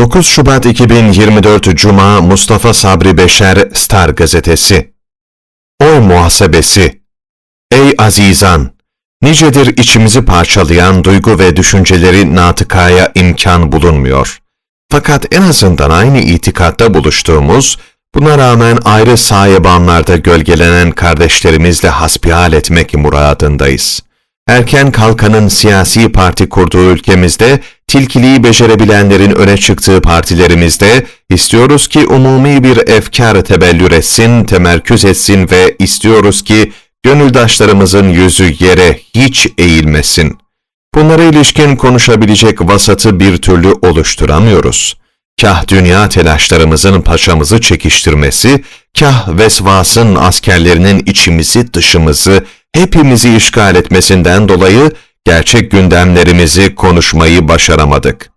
9 Şubat 2024 Cuma Mustafa Sabri Beşer Star Gazetesi Oy muhasebesi Ey azizan! Nicedir içimizi parçalayan duygu ve düşünceleri natıkaya imkan bulunmuyor. Fakat en azından aynı itikatta buluştuğumuz, buna rağmen ayrı sahibanlarda gölgelenen kardeşlerimizle hasbihal etmek muradındayız. Erken kalkanın siyasi parti kurduğu ülkemizde, tilkiliği becerebilenlerin öne çıktığı partilerimizde, istiyoruz ki umumi bir efkar tebellür etsin, temerküz etsin ve istiyoruz ki gönüldaşlarımızın yüzü yere hiç eğilmesin. Bunlara ilişkin konuşabilecek vasatı bir türlü oluşturamıyoruz. Kah dünya telaşlarımızın paçamızı çekiştirmesi, kah vesvasın askerlerinin içimizi dışımızı, hepimizi işgal etmesinden dolayı gerçek gündemlerimizi konuşmayı başaramadık.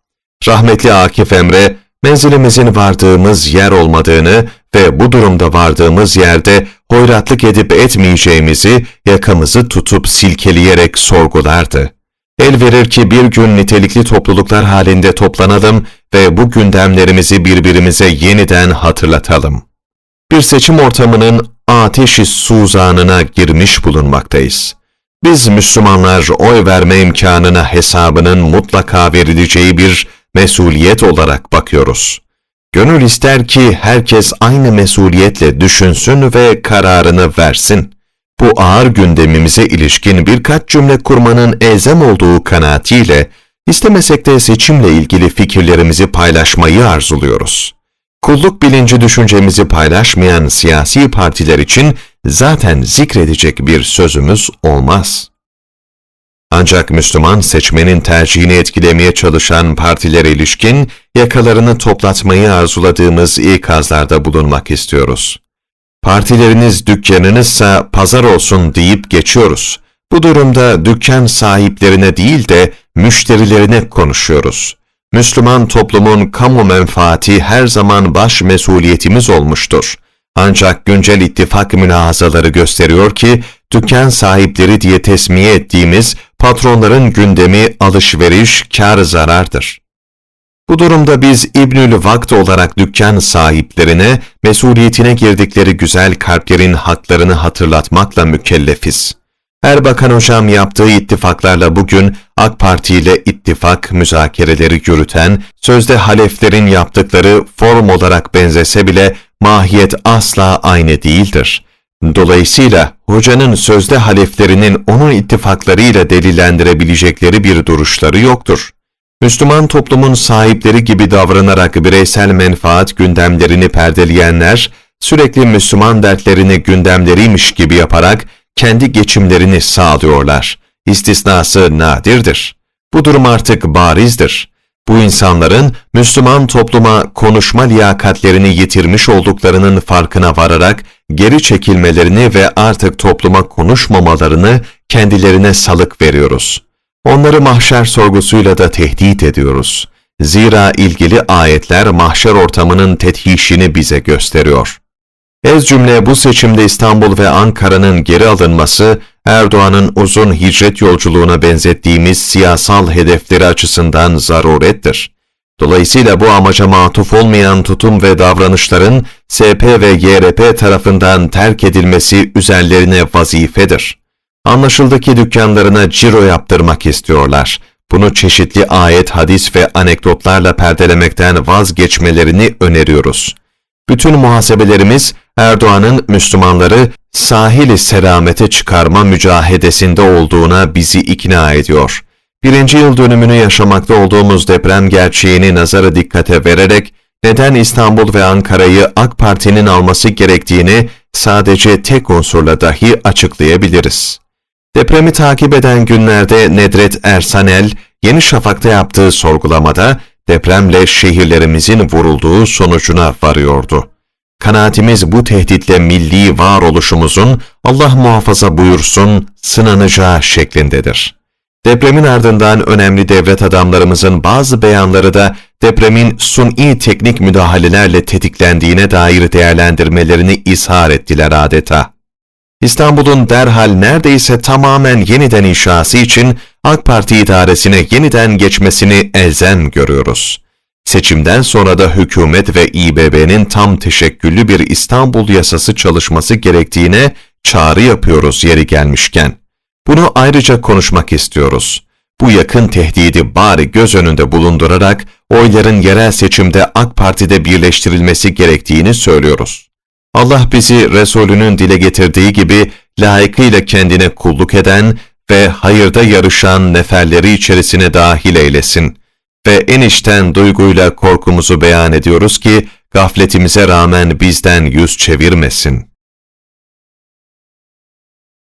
Rahmetli Akif Emre, menzilimizin vardığımız yer olmadığını ve bu durumda vardığımız yerde hoyratlık edip etmeyeceğimizi yakamızı tutup silkeleyerek sorgulardı. El verir ki bir gün nitelikli topluluklar halinde toplanalım ve bu gündemlerimizi birbirimize yeniden hatırlatalım. Bir seçim ortamının ateşi suzanına girmiş bulunmaktayız. Biz Müslümanlar oy verme imkanına hesabının mutlaka verileceği bir mesuliyet olarak bakıyoruz. Gönül ister ki herkes aynı mesuliyetle düşünsün ve kararını versin. Bu ağır gündemimize ilişkin birkaç cümle kurmanın elzem olduğu kanaatiyle, istemesek de seçimle ilgili fikirlerimizi paylaşmayı arzuluyoruz. Kulluk bilinci düşüncemizi paylaşmayan siyasi partiler için zaten zikredecek bir sözümüz olmaz. Ancak Müslüman seçmenin tercihini etkilemeye çalışan partilere ilişkin yakalarını toplatmayı arzuladığımız ikazlarda bulunmak istiyoruz. Partileriniz dükkanınızsa pazar olsun deyip geçiyoruz. Bu durumda dükkan sahiplerine değil de müşterilerine konuşuyoruz. Müslüman toplumun kamu menfaati her zaman baş mesuliyetimiz olmuştur. Ancak güncel ittifak mülahazaları gösteriyor ki, dükkan sahipleri diye tesmiye ettiğimiz patronların gündemi alışveriş, kar zarardır. Bu durumda biz İbnül Vakt olarak dükkan sahiplerine mesuliyetine girdikleri güzel kalplerin haklarını hatırlatmakla mükellefiz. Erbakan Hocam yaptığı ittifaklarla bugün AK Parti ile ittifak müzakereleri yürüten, sözde haleflerin yaptıkları form olarak benzese bile mahiyet asla aynı değildir. Dolayısıyla hocanın sözde haleflerinin onun ittifaklarıyla delillendirebilecekleri bir duruşları yoktur. Müslüman toplumun sahipleri gibi davranarak bireysel menfaat gündemlerini perdeleyenler, sürekli Müslüman dertlerini gündemleriymiş gibi yaparak kendi geçimlerini sağlıyorlar. İstisnası nadirdir. Bu durum artık barizdir. Bu insanların Müslüman topluma konuşma liyakatlerini yitirmiş olduklarının farkına vararak geri çekilmelerini ve artık topluma konuşmamalarını kendilerine salık veriyoruz. Onları mahşer sorgusuyla da tehdit ediyoruz. Zira ilgili ayetler mahşer ortamının tethişini bize gösteriyor. Ez cümle bu seçimde İstanbul ve Ankara'nın geri alınması, Erdoğan'ın uzun hicret yolculuğuna benzettiğimiz siyasal hedefleri açısından zarurettir. Dolayısıyla bu amaca matuf olmayan tutum ve davranışların SP ve YRP tarafından terk edilmesi üzerlerine vazifedir. Anlaşıldı ki dükkanlarına ciro yaptırmak istiyorlar. Bunu çeşitli ayet, hadis ve anekdotlarla perdelemekten vazgeçmelerini öneriyoruz. Bütün muhasebelerimiz Erdoğan'ın Müslümanları sahili selamete çıkarma mücahedesinde olduğuna bizi ikna ediyor. Birinci yıl dönümünü yaşamakta olduğumuz deprem gerçeğini nazara dikkate vererek neden İstanbul ve Ankara'yı AK Parti'nin alması gerektiğini sadece tek unsurla dahi açıklayabiliriz. Depremi takip eden günlerde Nedret Ersanel, Yeni Şafak'ta yaptığı sorgulamada depremle şehirlerimizin vurulduğu sonucuna varıyordu. Kanaatimiz bu tehditle milli varoluşumuzun Allah muhafaza buyursun sınanacağı şeklindedir. Depremin ardından önemli devlet adamlarımızın bazı beyanları da depremin suni teknik müdahalelerle tetiklendiğine dair değerlendirmelerini ishar ettiler adeta. İstanbul'un derhal neredeyse tamamen yeniden inşası için AK Parti idaresine yeniden geçmesini elzem görüyoruz. Seçimden sonra da hükümet ve İBB'nin tam teşekküllü bir İstanbul yasası çalışması gerektiğine çağrı yapıyoruz yeri gelmişken. Bunu ayrıca konuşmak istiyoruz. Bu yakın tehdidi bari göz önünde bulundurarak oyların yerel seçimde AK Parti'de birleştirilmesi gerektiğini söylüyoruz. Allah bizi Resulünün dile getirdiği gibi layıkıyla kendine kulluk eden ve hayırda yarışan neferleri içerisine dahil eylesin. Ve en içten duyguyla korkumuzu beyan ediyoruz ki gafletimize rağmen bizden yüz çevirmesin.''